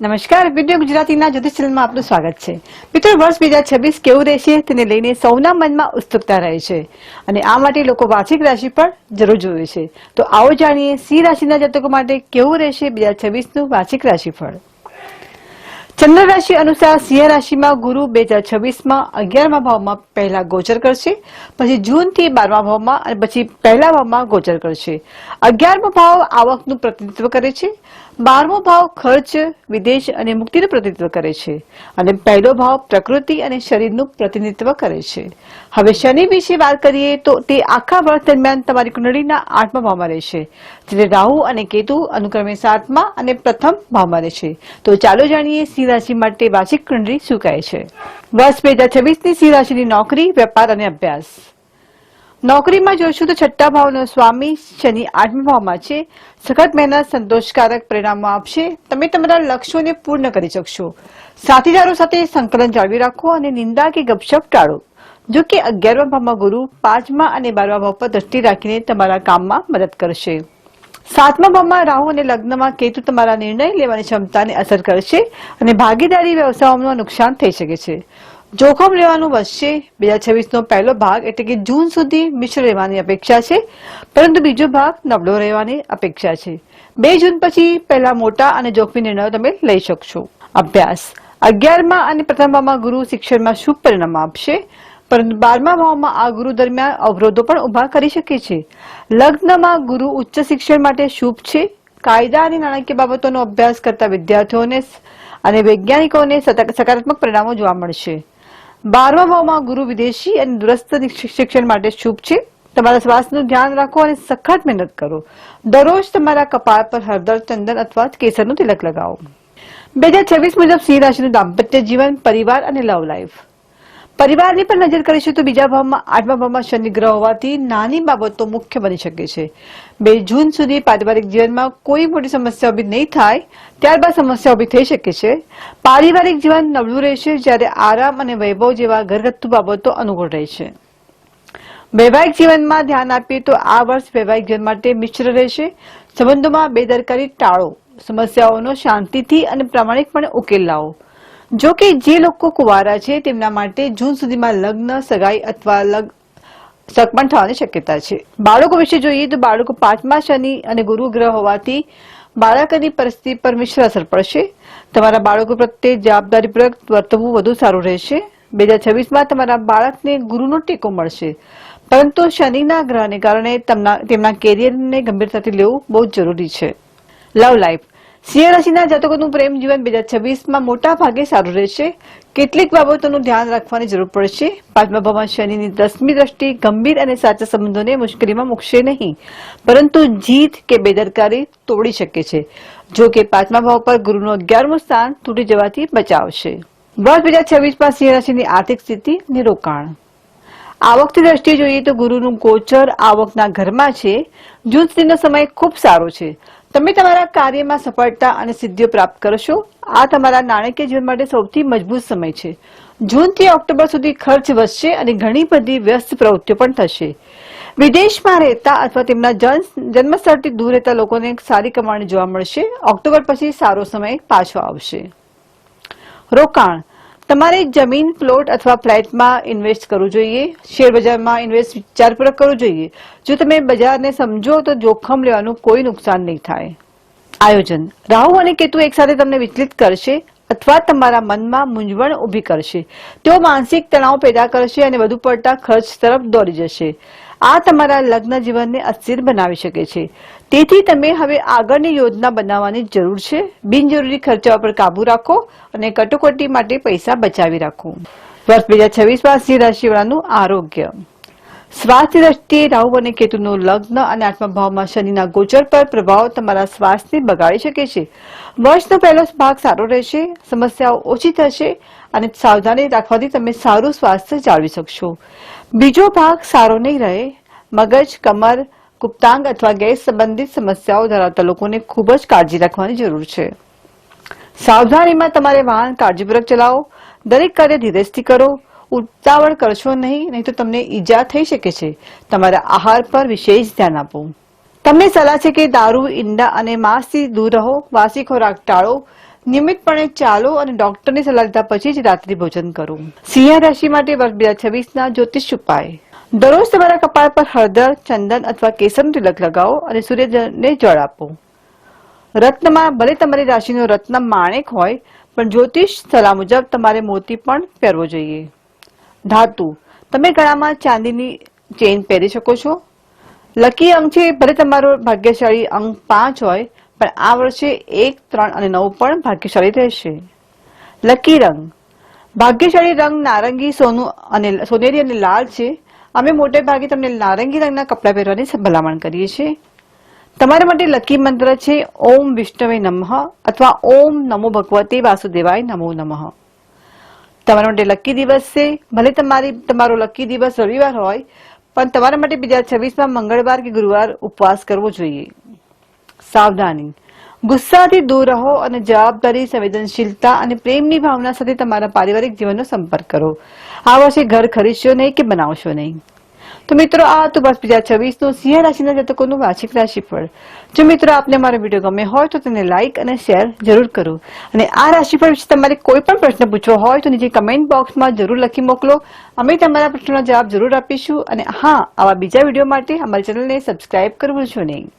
નમસ્કાર, વીડિયો ગુજરાતીના જ્યોતિષ ચેનલમાં આપનું સ્વાગત છે. મિત્રો વર્ષ બે હજાર છવ્વીસ કેવું રહેશે તેને લઈને સૌના મનમાં ઉત્સુકતા રહે છે. અને આ માટે લોકો વાર્ષિક રાશિ પણ જરૂર જોવે છે. તો આવો જાણીએ સિંહ રાશિના જાતકો માટે કેવું રહેશે બે હજાર છવ્વીસનું વાર્ષિક રાશિફળ ચંદ્ર રાશિ અનુસાર સિંહ રાશિમાં ગુરુ બે હજાર છવ્વીસમાં અગિયારમા ભાવમાં પહેલા ગોચર કરશે, પછી જૂનથી બારમા ભાવમાં અને પછી પહેલા ભાવમાં ગોચર કરશે. અગિયારમો ભાવ આવકનું પ્રતિનિધિત્વ કરે છે. બારમો ભાવ ખર્ચ, વિદેશ અને મુક્તિનું પ્રતિનિધિત્વ કરે છે. અને પહેલો ભાવ પ્રકૃતિ અને શરીરનું પ્રતિનિધિત્વ કરે છે. હવે શનિ વિશે વાત કરીએ તો તે આખા વર્ષ દરમિયાન તમારી કુંડળીના આઠમા ભાવમાં રહેશે જ્યારે રાહુ અને કેતુ અનુક્રમે સાતમા અને પ્રથમ ભાવમાં રહેશે તો ચાલો જાણીએ સિંહ રાશિ માટે વાર્ષિક કુંડળી શું કહે છે. વર્ષ બે હજાર છવ્વીસની સિંહ રાશિની નોકરી, વેપાર અને અભ્યાસ. નોકરીમાં જોઈશું તો છઠ્ઠા ભાવનો સ્વામી શનિ આઠમા ભાવમાં છે. સખત મહેનત, સંતોષકારક પરિણામો આપશે. તમે તમારા લક્ષ્યોને પૂર્ણ કરી શકશો. સાથીદારો સાથે સંકલન જાળવી રાખો અને નિંદા કે ગપશપ ટાળો. જો કે અગિયારમા ભાવમાં ગુરુ પાંચમા અને બારમા ભાવ પર દ્રષ્ટિ રાખીને તમારા કામમાં મદદ કરશે. સાતમા ભાવમાં રાહુ અને લગ્નમાં કેતુ તમારા નિર્ણય લેવાની ક્ષમતાને અસર કરશે અને ભાગીદારી વ્યવસાયોમાં નુકસાન થઈ શકે છે. જોખમ લેવાનું વધશે બે હજાર છવ્વીસનો પહેલો ભાગ એટલે કે જૂન સુધી મિશ્ર રહેવાની અપેક્ષા છે. પરંતુ બીજો ભાગ નબળો રહેવાની અપેક્ષા છે. બે જૂન પછી પહેલા મોટા અને જોખમી નિર્ણયો તમે લઈ શકશો. અભ્યાસ. અગિયારમાં અને પ્રથમ ભાવમાં ગુરુ શિક્ષણમાં શુભ પરિણામ આપશે. પરંતુ બારમા ભાવમાં આ ગુરુ દરમિયાન અવરોધો પણ ઊભા કરી શકે છે. લગ્નમાં ગુરુ ઉચ્ચ શિક્ષણ માટે શુભ છે. કાયદા અને નાણાકીય બાબતોનો અભ્યાસ કરતા વિદ્યાર્થીઓને અને વૈજ્ઞાનિકોને સકારાત્મક પરિણામો જોવા મળશે. બારમા ભાવમાં ગુરુ વિદેશી અને દૂરસ્થ શિક્ષણ માટે શુભ છે. તમારા સ્વાસ્થ્યનું ધ્યાન રાખો અને સખત મહેનત કરો. દરરોજ તમારા કપાળ પર હળદર, ચંદન અથવા કેસરનું તિલક લગાવો. બે હજાર છવ્વીસ મુજબ સિંહ રાશિનું દાંપત્ય જીવન, પરિવાર અને લવ લાઈફ પરિવારની પણ નજર કરીશું તો બીજા ભાવમાં, આઠમા ભાવમાં શનિ ગ્રહ હોવાથી નાની બાબતો મુખ્ય બની શકે છે. બે જૂન સુધી પારિવારિક જીવનમાં કોઈ મોટી સમસ્યા ઊભી નહીં થાય, ત્યારબાદ સમસ્યા ઊભી થઈ શકે છે. પારિવારિક જીવન નબળું રહેશે જ્યારે આરામ અને વૈભવ જેવા ઘરગથ્થુ બાબતો અનુકૂળ રહેશે. વૈવાહિક જીવનમાં ધ્યાન આપીએ તો આ વર્ષ વૈવાહિક જીવન માટે મિશ્ર રહેશે. સંબંધોમાં બેદરકારી ટાળો, સમસ્યાઓનો શાંતિથી અને પ્રામાણિકપણે ઉકેલ લાવો. જો કે જે લોકો કુંવારા છે, તેમના માટે જૂન સુધીમાં લગ્ન, સગાઈ અથવા લગ સગમન થવાની શક્યતા છે. બાળકો વિશે જોઈએ તો બાળકો પાંચમા શનિ અને ગુરુ ગ્રહ હોવાથી બાળકની પરિસ્થિતિ પર મિશ્ર અસર પડશે. તમારા બાળકો પ્રત્યે જવાબદારીપૂર્વક વર્તવું વધુ સારું રહેશે. બે હજાર છવ્વીસમાં તમારા બાળકને ગુરુનો ટેકો મળશે. પરંતુ શનિના ગ્રહને કારણે તેમના તેમના કેરિયરને ગંભીરતાથી લેવું બહુ જરૂરી છે. લવ લાઈફ સિંહ રાશિના જાતકોનું પ્રેમ જીવન બે હજાર છવ્વીસમાં મોટા ભાગે સારું રહેશે. કેટલીક બાબતોનું ધ્યાન રાખવાની જરૂર પડશે. પાંચમા ભાવમાં શનિની દસમી દ્રષ્ટિ ગંભીર અને સાચા સંબંધોને મુશ્કેલીમાં મૂકશે નહીં. પરંતુ જીત કે બેદરકારી તોડી શકે છે. જો કે પાંચમા ભાવ પર ગુરુનું અગિયારમું સ્થાન તૂટી જવાથી બચાવશે. વર્ષ બે હજાર છવ્વીસમાં સિંહ રાશિની આર્થિક સ્થિતિ અને રોકાણ આવકની દ્રષ્ટિએ જોઈએ તો ગુરુનું ગોચર આવકના ઘરમાં છે. જૂન સુધીનો સમય ખૂબ સારો છે. તમે તમારા કાર્યમાં સફળતા અને સિદ્ધિઓ પ્રાપ્ત કરશો આ તમારા નાણાકીય જીવન માટે સૌથી મજબૂત સમય છે. જૂનથી ઓક્ટોબર સુધી ખર્ચ વધશે અને ઘણી બધી વ્યસ્ત પ્રવૃત્તિઓ પણ થશે. વિદેશમાં રહેતા અથવા તેમના જન્મસ્થળથી દૂર રહેતા લોકોને સારી કમાણી જોવા મળશે. ઓક્ટોબર પછી સારો સમય પાછો આવશે. રોકાણ. તમારે જમીન, પ્લોટ અથવા ફ્લેટમાં ઇન્વેસ્ટ કરવું જોઈએ શેરબજારમાં ઇન્વેસ્ટ વિચારપૂર્વક કરવું જોઈએ. જો તમે બજારને સમજો તો જોખમ લેવાનું કોઈ નુકસાન નહીં થાય. આયોજન. રાહુ અને કેતુ એકસાથે તમને વિચલિત કરશે અથવા તમારા મનમાં મૂંઝવણ ઊભી કરશે. તેઓ માનસિક તણાવ પેદા કરશે અને વધુ પડતા ખર્ચ તરફ દોરી જશે. આ તમારા લગ્ન જીવનને અસ્થિર બનાવી શકે છે. તેથી તમે હવે આગળની યોજના બનાવવાની જરૂર છે. બિનજરૂરી ખર્ચાઓ પર કાબુ રાખો અને કટોકટી માટે પૈસા બચાવી રાખો. વર્ષ બે હજાર છવ્વીસમાં સિંહ રાશિવાળાનું આરોગ્ય. સ્વાસ્થ્ય દ્રષ્ટિએ રાહુ અને કેતુનું લગ્ન અને આઠમા ભાવમાં શનિના ગોચર પર પ્રભાવ તમારા સ્વાસ્થ્યને બગાડી શકે છે. વર્ષનો પહેલો ભાગ સારો રહેશે, સમસ્યાઓ ઓછી થશે અને સાવધાની રાખવાથી તમે સારું સ્વાસ્થ્ય જાળવી શકશો. બીજો ભાગ સારો નહીં રહે. મગજ, કમર, ગુપ્તાંગ અથવા ગેસ સંબંધિત સમસ્યાઓ ધરાવતા લોકોને ખૂબ જ કાળજી રાખવાની જરૂર છે. સાવધાનીમાં તમારે વાહન કાળજીપૂર્વક ચલાવો. દરેક કાર્ય ધીરજથી કરો. ઉતાવળ કરશો નહીં નહીં તો તમને ઈજા થઈ શકે છે. તમારા આહાર પર વિશેષ ધ્યાન આપો. તમને સલાહ છે કે દારૂ, ઈંડા અને માંસથી દૂર રહો, વાસી ખોરાક ટાળો, નિયમિતપણે ચાલો અને ડોક્ટરની સલાહ લીધા પછી જ રાત્રિ ભોજન કરો. સિંહ રાશિ માટે વર્ષ બે હજાર છવ્વીસ ના જ્યોતિષ ઉપાય. દરરોજ તમારા કપાળ પર હળદર, ચંદન અથવા કેસરનું તિલક લગાવો અને સૂર્યને જળ આપો. રત્નમાં, ભલે તમારી રાશિનો રત્ન માણેક હોય, પણ જ્યોતિષ સલાહ મુજબ તમારે મોતી પણ પહેરવો જોઈએ. ધાતુ. તમે ગળામાં ચાંદીની ચેઇન પહેરી શકો છો. લકી અંક છે, ભલે તમારો ભાગ્યશાળી અંક પાંચ હોય, પણ આ વર્ષે એક, ત્રણ અને નવ પણ ભાગ્યશાળી રહેશે. લકી રંગ. ભાગ્યશાળી રંગ નારંગી, સોનું અને સોનેરી અને લાલ છે. અમે મોટે ભાગે તમને નારંગી રંગના કપડાં પહેરવાની ભલામણ કરીએ છીએ. તમારા માટે લકી મંત્ર છે, ઓમ વિષ્ણવે નમઃ અથવા ઓમ નમો ભગવતે વાસુદેવાય નમો નમઃ. તમારા માટે લકી દિવસ છે. ભલે તમારી, તમારો લકી દિવસ રવિવાર હોય, પણ તમારા માટે બીજા છવ્વીસમાં મંગળવાર કે ગુરુવાર ઉપવાસ કરવો જોઈએ. સાવધાની. ગુસ્સાથી દૂર રહો અને જવાબદારી, સંવેદનશીલતા અને પ્રેમની ભાવના સાથે તમારા પારિવારિક જીવનનો સંપર્ક કરો. આ વર્ષે ઘર ખરીદશો નહીં કે બનાવશો નહીં? તો મિત્રો, આ હતું બસ બીજા છવ્વીસનું સિંહ રાશિના જાતકોનું વાર્ષિક રાશિફળ. જો મિત્રો, આપને મારો વીડિયો ગમે હોય તો તેને લાઇક અને શેર જરૂર કરો. અને આ રાશિફળ વિશે તમારે કોઈ પણ પ્રશ્ન પૂછવો હોય તો નીચે કમેન્ટ બોક્સમાં જરૂર લખી મોકલો. અમે તમારા પ્રશ્નોના જવાબ જરૂર આપીશું. અને હા, આવા બીજા વીડિયો માટે અમારી ચેનલને સબસ્ક્રાઇબ કરવું છો નહીં.